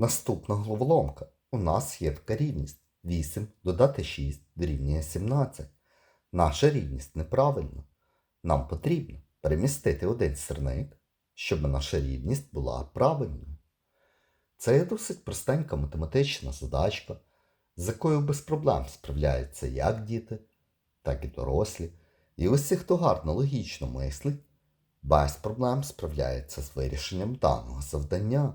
Наступна головоломка. У нас є така рівність. 8 додати 6 дорівнює 17. Наша рівність неправильна. Нам потрібно перемістити один сірник, щоб наша рівність була правильною. Це є досить простенька математична задачка, з якою без проблем справляються як діти, так і дорослі. І усі, хто гарно логічно мислить, без проблем справляється з вирішенням даного завдання.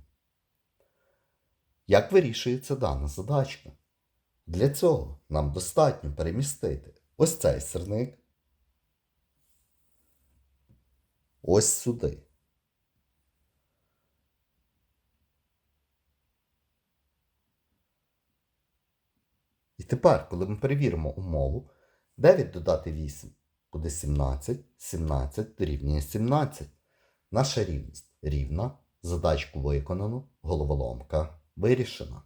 Як вирішується дана задачка? Для цього нам достатньо перемістити ось цей сирник ось сюди. І тепер, коли ми перевіримо умову, 9 додати 8 буде 17, 17 дорівнює 17. Наша рівність рівна, задачку виконано, головоломка вирішена.